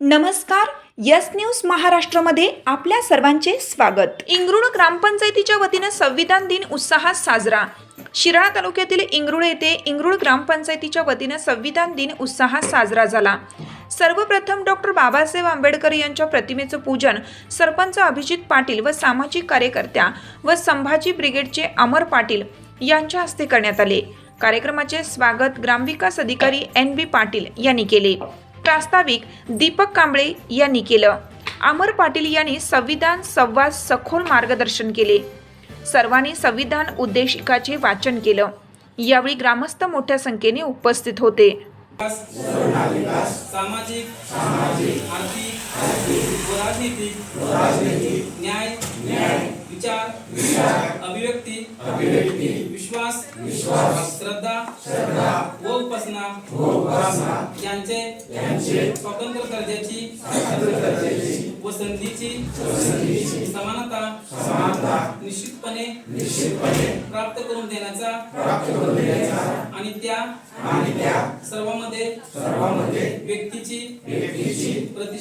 नमस्कार yes news महाराष्ट्रामध्ये आपल्या सर्वांचे स्वागत. इंगरुळ ग्रामपंचायतीच्या वतीनं संविधान दिन उत्साहात साजरा. शिराळा तालुक्यातील इंगरुळ येथे इंगरुळ ग्रामपंचायतीच्या वतीनं संविधान दिन उत्साहात साजरा झाला. सर्वप्रथम डॉक्टर बाबासाहेब आंबेडकर यांच्या प्रतिमेचं पूजन सरपंच अभिजित पाटील व सामाजिक कार्यकर्त्या व संभाजी ब्रिगेडचे अमर पाटील यांच्या हस्ते करण्यात आले. कार्यक्रमाचे स्वागत ग्रामविकास अधिकारी एन बी पाटील यांनी केले. प्रास्ताविक दीपक कांबळे यांनी केलं. अमर पाटील यांनी संविधान संवाद सखोल मार्गदर्शन केले. सर्वांनी संविधान उद्देशिकाचे वाचन केलं. यावेळी ग्रामस्थ मोठ्या संख्येने उपस्थित होते. सामाजिक आर्थिक राजनीतिक न्याय विचार अभिव्यक्ती विश्वास श्रद्धा व उपासना यांचे स्वतंत्र दर्जाची व संधीची समानता निश्चितपणे प्राप्त करून देण्याचा आणि त्या सर्वांमध्ये व्यक्तीची